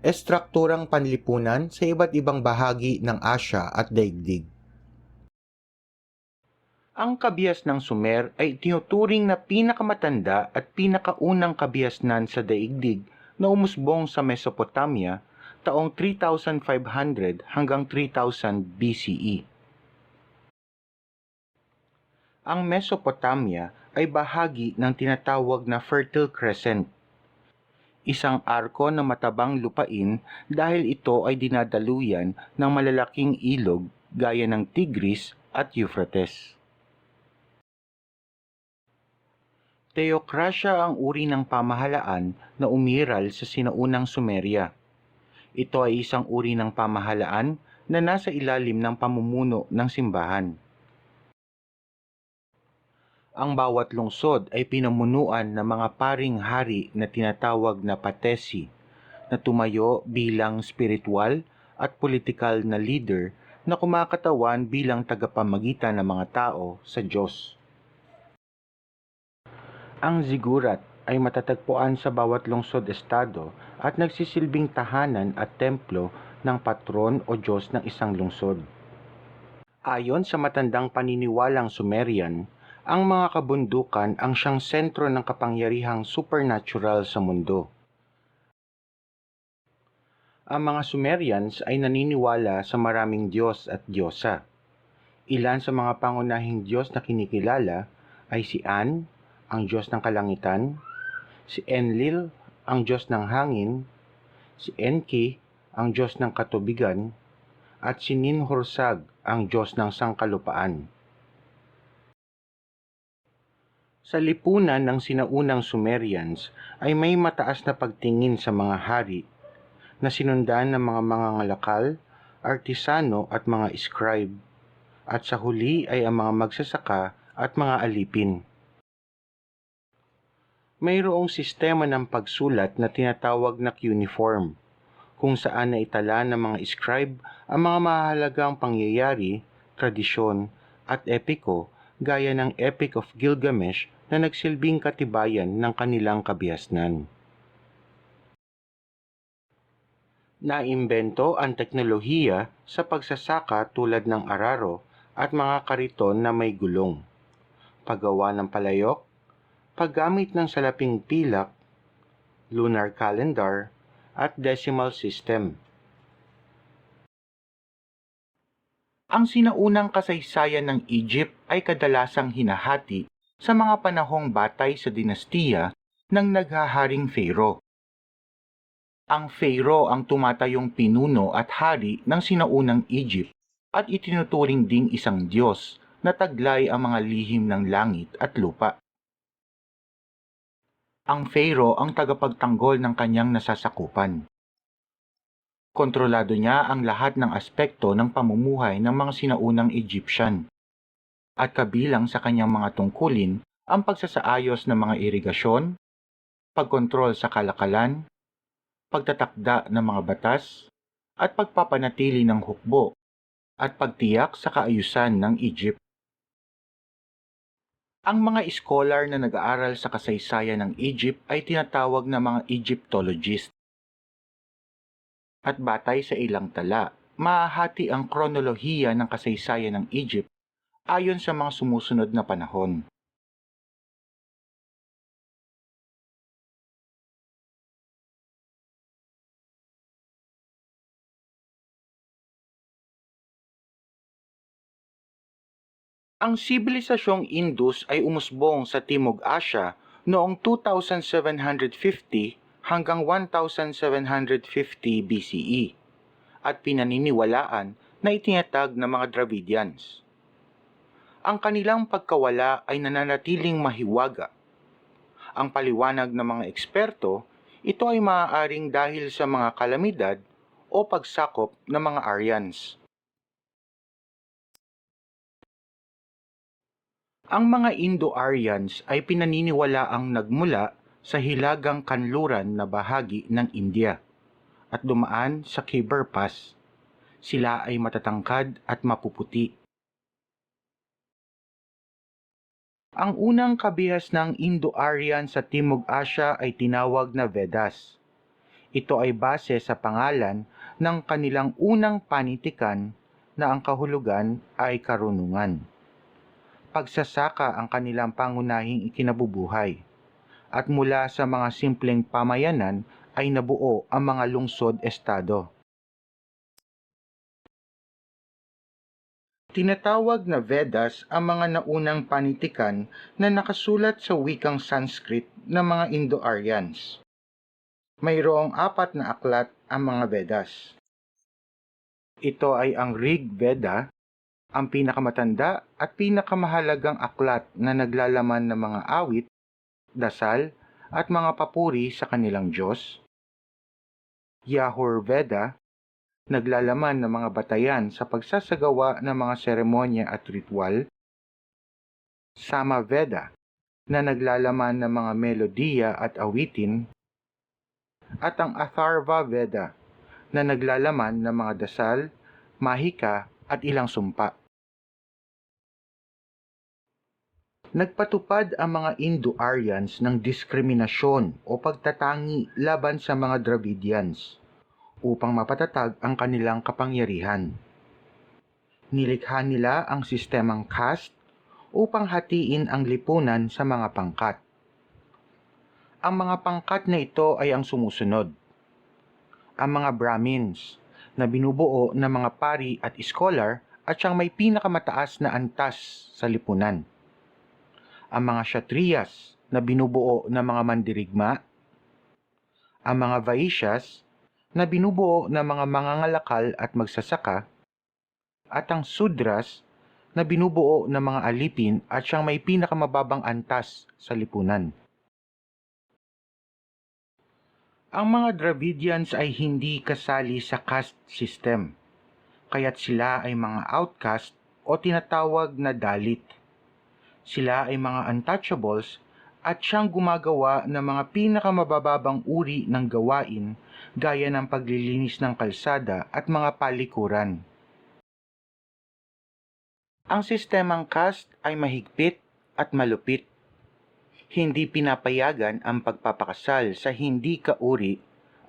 estrukturang panlipunan sa iba't ibang bahagi ng Asya at daigdig. Ang kabias ng Sumer ay tinuturing na pinakamatanda at pinakaunang kabiasnan sa daigdig na umusbong sa Mesopotamia taong 3500 hanggang 3000 BCE. Ang Mesopotamia ay bahagi ng tinatawag na Fertile Crescent, isang arko na matabang lupain dahil ito ay dinadaluyan ng malalaking ilog gaya ng Tigris at Euphrates. Theocracia ang uri ng pamahalaan na umiral sa sinaunang Sumeria. Ito ay isang uri ng pamahalaan na nasa ilalim ng pamumuno ng simbahan. Ang bawat lungsod ay pinamunuan ng mga paring hari na tinatawag na patesi na tumayo bilang spiritual at politikal na leader na kumakatawan bilang tagapamagitan ng mga tao sa Diyos. Ang zigurat ay matatagpuan sa bawat lungsod-estado at nagsisilbing tahanan at templo ng patron o Diyos ng isang lungsod. Ayon sa matandang paniniwalang Sumerian, ang mga kabundukan ang siyang sentro ng kapangyarihang supernatural sa mundo. Ang mga Sumerians ay naniniwala sa maraming Diyos at Diyosa. Ilan sa mga pangunahing Diyos na kinikilala ay si An, ang Diyos ng kalangitan, si Enlil, ang Diyos ng hangin, si Enki, ang Diyos ng katubigan, at si Ninhursag, ang Diyos ng sangkalupaan. Sa lipunan ng sinaunang Sumerians ay may mataas na pagtingin sa mga hari na sinundan ng mga mangangalakal, artisano at mga scribe, at sa huli ay ang mga magsasaka at mga alipin. Mayroong sistema ng pagsulat na tinatawag na cuneiform, kung saan naitala ng mga scribe ang mga mahalagang pangyayari, tradisyon, at epiko gaya ng Epic of Gilgamesh na nagsilbing katibayan ng kanilang kabiasnan. Naimbento ang teknolohiya sa pagsasaka tulad ng araro at mga kariton na may gulong, paggawa ng palayok, paggamit ng salaping pilak, lunar calendar, at decimal system. Ang sinaunang kasaysayan ng Egypt ay kadalasang hinahati sa mga panahong batay sa dinastiya ng naghaharing Pharaoh. Ang Pharaoh ang tumatayong pinuno at hari ng sinaunang Egypt at itinuturing ding isang Diyos na taglay ang mga lihim ng langit at lupa. Ang Pharaoh ang tagapagtanggol ng kanyang nasasakupan. Kontrolado niya ang lahat ng aspekto ng pamumuhay ng mga sinaunang Egyptian. At kabilang sa kanyang mga tungkulin ang pagsasaayos ng mga irigasyon, pagkontrol sa kalakalan, pagtatakda ng mga batas, at pagpapanatili ng hukbo at pagtiyak sa kaayusan ng Egypt. Ang mga scholar na nag-aaral sa kasaysayan ng Egypt ay tinatawag na mga Egyptologist. At batay sa ilang tala, maahati ang kronolohiya ng kasaysayan ng Egypt ayon sa mga sumusunod na panahon. Ang sibilisasyong Indus ay umusbong sa Timog Asya noong 2750 hanggang 1750 BCE at pinaniniwalaan na itinatag ng mga Dravidians. Ang kanilang pagkawala ay nananatiling mahiwaga. Ang paliwanag ng mga eksperto, ito ay maaaring dahil sa mga kalamidad o pagsakop ng mga Aryans. Ang mga Indo-Aryans ay pinaniniwalaang nagmula sa hilagang kanluran na bahagi ng India at dumaan sa Khyber Pass. Sila ay matatangkad at mapuputi. Ang unang kabihas ng Indo-Aryan sa Timog Asya ay tinawag na Vedas. Ito ay base sa pangalan ng kanilang unang panitikan na ang kahulugan ay karunungan. Pagsasaka ang kanilang pangunahing ikinabubuhay. At mula sa mga simpleng pamayanan ay nabuo ang mga lungsod-estado. Tinatawag na Vedas ang mga naunang panitikan na nakasulat sa wikang Sanskrit ng mga Indo-Aryans. Mayroong apat na aklat ang mga Vedas. Ito ay ang Rig Veda, ang pinakamatanda at pinakamahalagang aklat na naglalaman ng mga awit, dasal, at mga papuri sa kanilang Diyos. Yahur Veda, naglalaman ng mga batayan sa pagsasagawa ng mga seremonya at ritual. Sama Veda, na naglalaman ng mga melodiya at awitin. At ang Atharva Veda, na naglalaman ng mga dasal, mahika at ilang sumpa. Nagpatupad ang mga Indo-Aryans ng diskriminasyon o pagtatangi laban sa mga Dravidians upang mapatatag ang kanilang kapangyarihan. Nilikha nila ang sistemang caste upang hatiin ang lipunan sa mga pangkat. Ang mga pangkat na ito ay ang sumusunod. Ang mga Brahmins na binubuo ng mga pari at scholar at siyang may pinakamataas na antas sa lipunan. Ang mga Kshatriyas na binubuo ng mga mandirigma. Ang mga Vaishyas na binubuo ng mga mangangalakal at magsasaka, at ang Sudras na binubuo ng mga alipin at siyang may pinakamababang antas sa lipunan. Ang mga Dravidians ay hindi kasali sa caste system, kaya't sila ay mga outcast o tinatawag na dalit. Sila ay mga untouchables at siyang gumagawa ng mga pinakamabababang uri ng gawain gaya ng paglilinis ng kalsada at mga palikuran. Ang sistemang caste ay mahigpit at malupit. Hindi pinapayagan ang pagpapakasal sa hindi kauri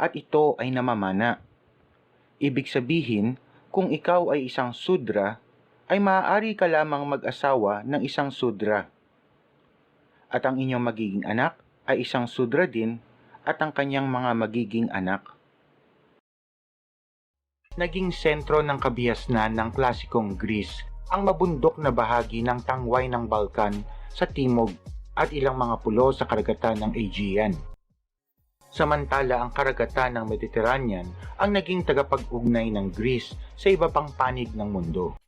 at ito ay namamana. Ibig sabihin, kung ikaw ay isang sudra, ay maaari ka lamang mag-asawa ng isang sudra. At ang inyong magiging anak ay isang sudra din at ang kanyang mga magiging anak. Naging sentro ng kabihasnan ng klasikong Greece ang mabundok na bahagi ng tangway ng Balkan sa timog at ilang mga pulo sa karagatan ng Aegean. Samantala ang karagatan ng Mediterranean ang naging tagapag-ugnay ng Greece sa iba pang panig ng mundo.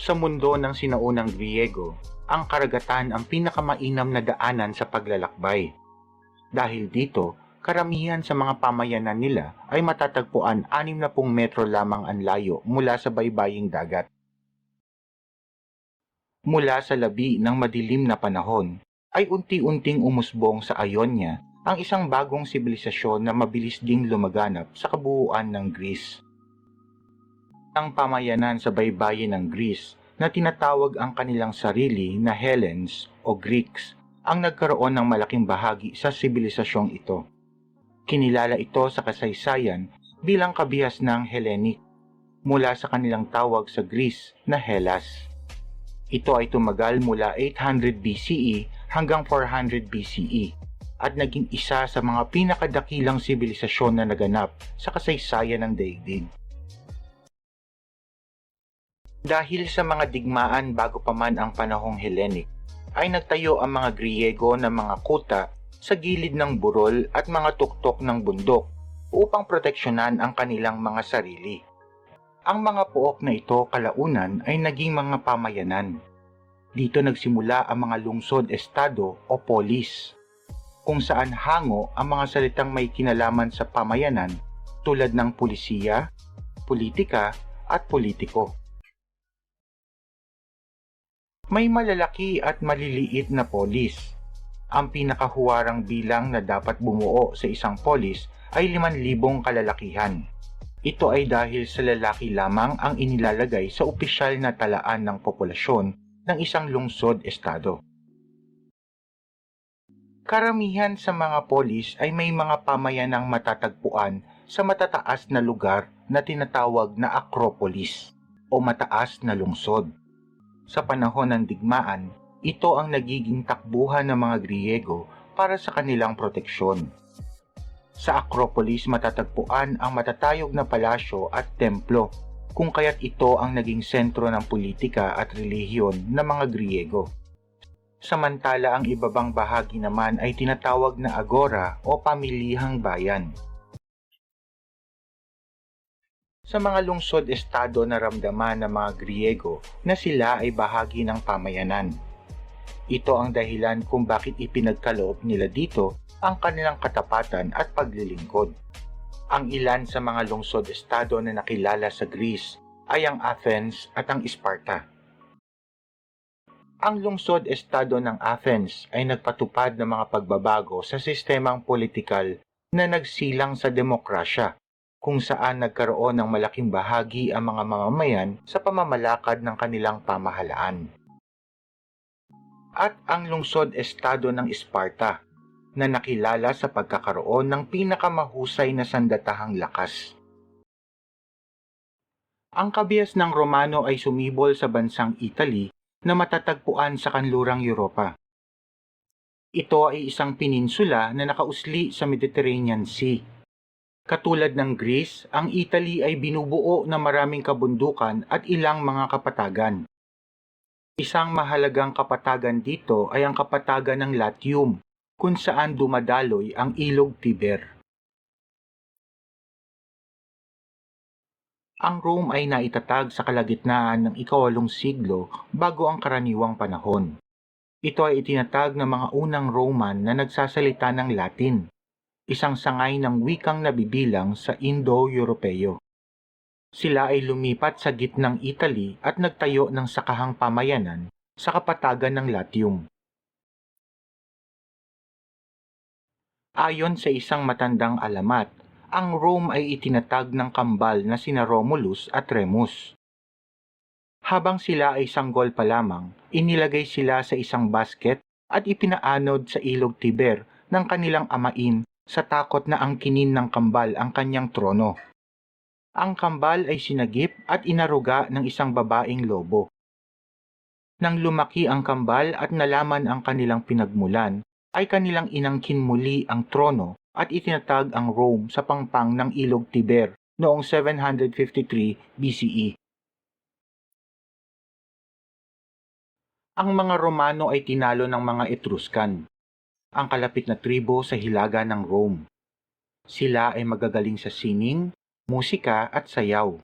Sa mundo ng sinaunang Griego, ang karagatan ang pinakamainam na daanan sa paglalakbay. Dahil dito, karamihan sa mga pamayanan nila ay matatagpuan 60 metro lamang ang layo mula sa baybaying dagat. Mula sa labi ng madilim na panahon, ay unti-unting umusbong sa Ionia ang isang bagong sibilisasyon na mabilis ding lumaganap sa kabuuan ng Greece. Ang pamayanan sa baybayin ng Greece na tinatawag ang kanilang sarili na Hellenes o Greeks ang nagkaroon ng malaking bahagi sa sibilisasyong ito. Kinilala ito sa kasaysayan bilang kabihas ng Hellenic mula sa kanilang tawag sa Greece na Hellas. Ito ay tumagal mula 800 BCE hanggang 400 BCE at naging isa sa mga pinakadakilang sibilisasyon na naganap sa kasaysayan ng daigdig. Dahil sa mga digmaan bago pa man ang panahong Hellenic, ay nagtayo ang mga Griego ng mga kuta sa gilid ng burol at mga tuktok ng bundok upang proteksyonan ang kanilang mga sarili. Ang mga puok na ito kalaunan ay naging mga pamayanan. Dito nagsimula ang mga lungsod-estado o polis, kung saan hango ang mga salitang may kinalaman sa pamayanan tulad ng pulisiya, politika at politiko. May malalaki at maliliit na polis. Ang pinakahuwarang bilang na dapat bumuo sa isang polis ay 5,000 kalalakihan. Ito ay dahil sa lalaki lamang ang inilalagay sa opisyal na talaan ng populasyon ng isang lungsod-estado. Karamihan sa mga polis ay may mga pamayanang matatagpuan sa matataas na lugar na tinatawag na Acropolis o mataas na lungsod. Sa panahon ng digmaan, ito ang nagiging takbuhan ng mga Griego para sa kanilang proteksyon. Sa Acropolis matatagpuan ang matatayog na palasyo at templo, kung kaya't ito ang naging sentro ng politika at relihiyon ng mga Griego. Samantala ang ibabang bahagi naman ay tinatawag na agora o pamilihang bayan. Sa mga lungsod-estado na ramdaman ng mga Griego na sila ay bahagi ng pamayanan. Ito ang dahilan kung bakit ipinagkaloob nila dito ang kanilang katapatan at paglilingkod. Ang ilan sa mga lungsod-estado na nakilala sa Greece ay ang Athens at ang Sparta. Ang lungsod-estado ng Athens ay nagpatupad ng mga pagbabago sa sistemang politikal na nagsilang sa demokrasya, kung saan nagkaroon ng malaking bahagi ang mga mamamayan sa pamamalakad ng kanilang pamahalaan. At ang lungsod-estado ng Sparta, na nakilala sa pagkakaroon ng pinakamahusay na sandatahang lakas. Ang kabias ng Romano ay sumibol sa bansang Italy na matatagpuan sa kanlurang Europa. Ito ay isang peninsula na nakausli sa Mediterranean Sea. Katulad ng Greece, ang Italy ay binubuo ng maraming kabundukan at ilang mga kapatagan. Isang mahalagang kapatagan dito ay ang kapatagan ng Latium, kung saan dumadaloy ang ilog Tiber. Ang Rome ay naitatag sa kalagitnaan ng ikawalong siglo bago ang karaniwang panahon. Ito ay itinatag ng mga unang Roman na nagsasalita ng Latin, isang sangay ng wikang nabibilang sa Indo-Europeo. Sila ay lumipat sa gitnang Italy at nagtayo ng sakahang pamayanan sa kapatagan ng Latium. Ayon sa isang matandang alamat, ang Rome ay itinatag ng kambal na sina Romulus at Remus. Habang sila ay sanggol pa lamang, inilagay sila sa isang basket at ipinaanod sa ilog Tiber ng kanilang amain sa takot na angkinin ng kambal ang kanyang trono. Ang kambal ay sinagip at inaruga ng isang babaeng lobo. Nang lumaki ang kambal at nalaman ang kanilang pinagmulan, ay kanilang inangkin muli ang trono at itinatag ang Rome sa pangpang ng ilog Tiber noong 753 BCE. Ang mga Romano ay tinalo ng mga Etruscan, ang kalapit na tribo sa hilaga ng Rome. Sila ay magagaling sa sining, musika at sayaw,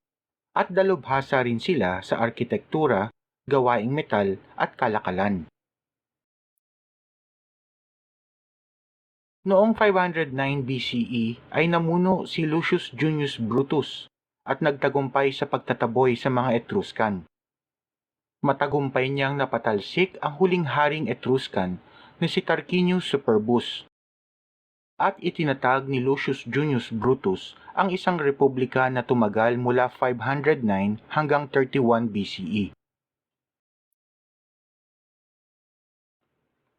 at dalubhasa rin sila sa arkitektura, gawaing metal at kalakalan. Noong 509 BCE ay namuno si Lucius Junius Brutus at nagtagumpay sa pagtataboy sa mga Etruscan. Matagumpay niyang napatalsik ang huling haring Etruscan na si Tarquinius Superbus at itinatag ni Lucius Junius Brutus ang isang republika na tumagal mula 509 hanggang 31 BCE.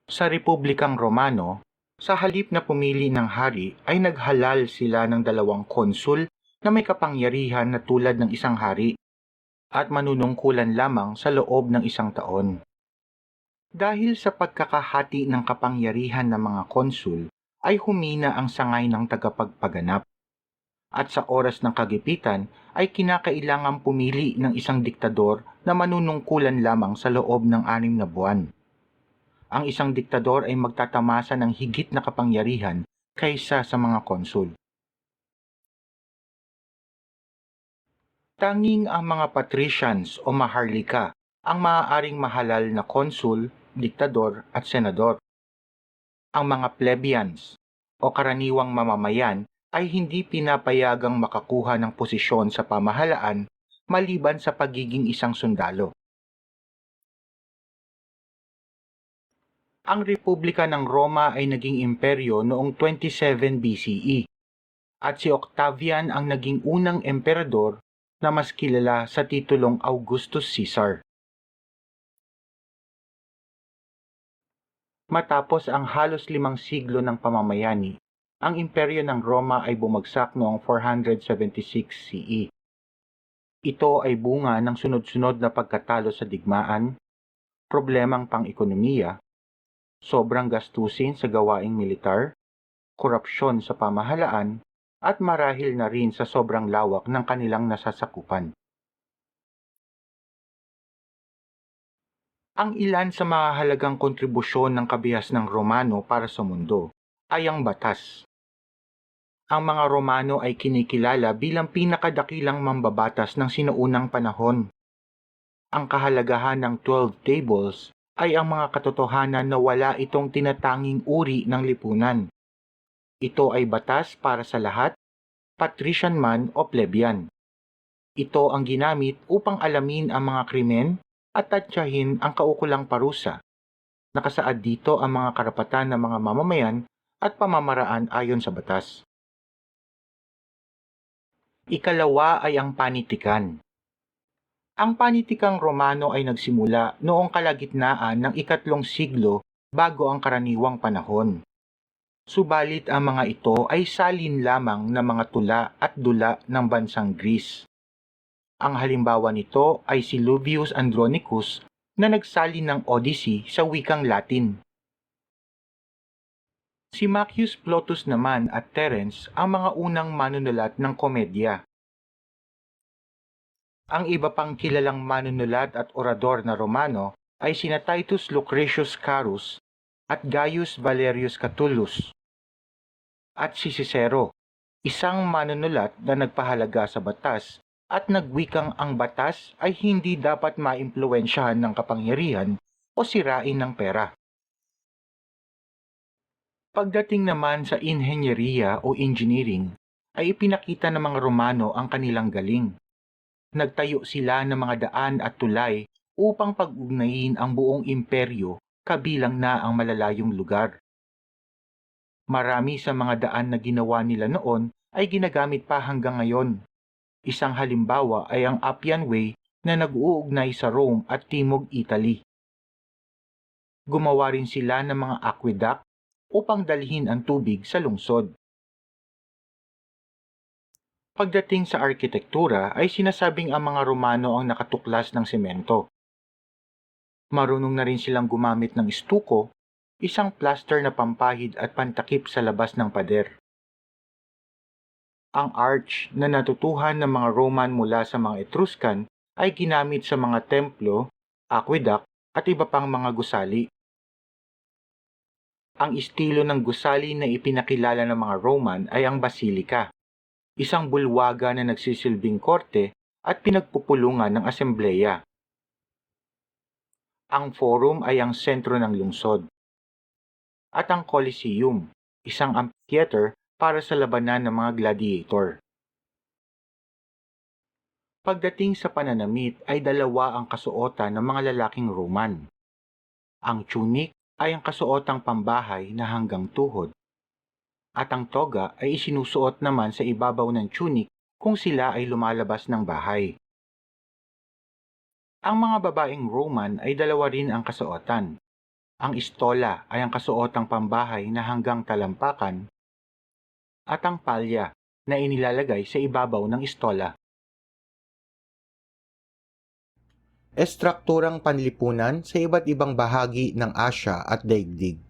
Sa Republikang Romano, sa halip na pumili ng hari ay naghalal sila ng dalawang konsul na may kapangyarihan na tulad ng isang hari at manunungkulan lamang sa loob ng isang taon. Dahil sa pagkakahati ng kapangyarihan ng mga konsul ay humina ang sangay ng tagapagpaganap. At sa oras ng kagipitan ay kinakailangang pumili ng isang diktador na manunungkulan lamang sa loob ng anim na buwan ang isang diktador ay magtatamasa ng higit na kapangyarihan kaysa sa mga konsul. Tanging ang mga patricians o maharlika ang maaaring mahalal na konsul, diktador at senador. Ang mga plebeians o karaniwang mamamayan ay hindi pinapayagang makakuha ng posisyon sa pamahalaan maliban sa pagiging isang sundalo. ang Republika ng Roma ay naging imperyo noong 27 BCE at si Octavian ang naging unang emperador na mas kilala sa titulong Augustus Caesar. Matapos ang halos limang siglo ng pamamayani, ang imperyo ng Roma ay bumagsak noong 476 CE. Ito ay bunga ng sunod-sunod na pagkatalo sa digmaan, problemang pang-ekonomiya, sobrang gastusin sa gawaing militar, korupsyon sa pamahalaan, at marahil na rin sa sobrang lawak ng kanilang nasasakupan. Ang ilan sa mahalagang kontribusyon ng kabihas ng Romano para sa mundo ay ang batas. Ang mga Romano ay kinikilala bilang pinakadakilang mambabatas ng sinuunang panahon. Ang kahalagahan ng 12 tables ay ang mga katotohanan na wala itong tinatanging uri ng lipunan. Ito ay batas para sa lahat, patrician man o plebeian. Ito ang ginamit upang alamin ang mga krimen at tatsyahin ang kaukulang parusa. Nakasaad dito ang mga karapatan ng mga mamamayan at pamamaraan ayon sa batas. Ikalawa ay ang panitikan. Ang panitikang Romano ay nagsimula noong kalagitnaan ng ikatlong siglo bago ang karaniwang panahon. Subalit ang mga ito ay salin lamang ng mga tula at dula ng bansang Greece. Ang halimbawa nito ay si Luvius Andronicus na nagsalin ng Odyssey sa wikang Latin. Si Macius Plautus naman at Terence ang mga unang manunulat ng komedya. Ang iba pang kilalang manunulat at orador na Romano ay sina Titus Lucretius Carus at Gaius Valerius Catullus at si Cicero, isang manunulat na nagpahalaga sa batas at nagwikang ang batas ay hindi dapat maimpluwensyahan ng kapangyarihan o sirain ng pera. Pagdating naman sa inhenyeriya o engineering, ay ipinakita ng mga Romano ang kanilang galing. Nagtayo sila ng mga daan at tulay upang pag-ugnayin ang buong imperyo kabilang na ang malalayong lugar. Marami sa mga daan na ginawa nila noon ay ginagamit pa hanggang ngayon. Isang halimbawa ay ang Appian Way na nag-uugnay sa Rome at Timog Italy. Gumawa rin sila ng mga aqueduct upang dalhin ang tubig sa lungsod. Pagdating sa arkitektura ay sinasabing ang mga Romano ang nakatuklas ng semento. Marunong na rin silang gumamit ng estuko, isang plaster na pampahid at pantakip sa labas ng pader. Ang arch na natutuhan ng mga Roman mula sa mga Etruscan ay ginamit sa mga templo, aqueduct at iba pang mga gusali. Ang estilo ng gusali na ipinakilala ng mga Roman ay ang basilika, isang bulwaga na nagsisilbing korte at pinagpupulungan ng asembleya. Ang forum ay ang sentro ng lungsod. At ang Colosseum, isang amphitheater para sa labanan ng mga gladiator. Pagdating sa pananamit ay dalawa ang kasuotan ng mga lalaking Roman. Ang tunic ay ang kasuotang pambahay na hanggang tuhod. At ang toga ay isinusuot naman sa ibabaw ng tunic kung sila ay lumalabas ng bahay. Ang mga babaeng Roman ay dalawa rin ang kasuotan. Ang istola ay ang kasuotang pambahay na hanggang talampakan at ang palya na inilalagay sa ibabaw ng istola. Estrukturang panlipunan sa iba't ibang bahagi ng Asya at daigdig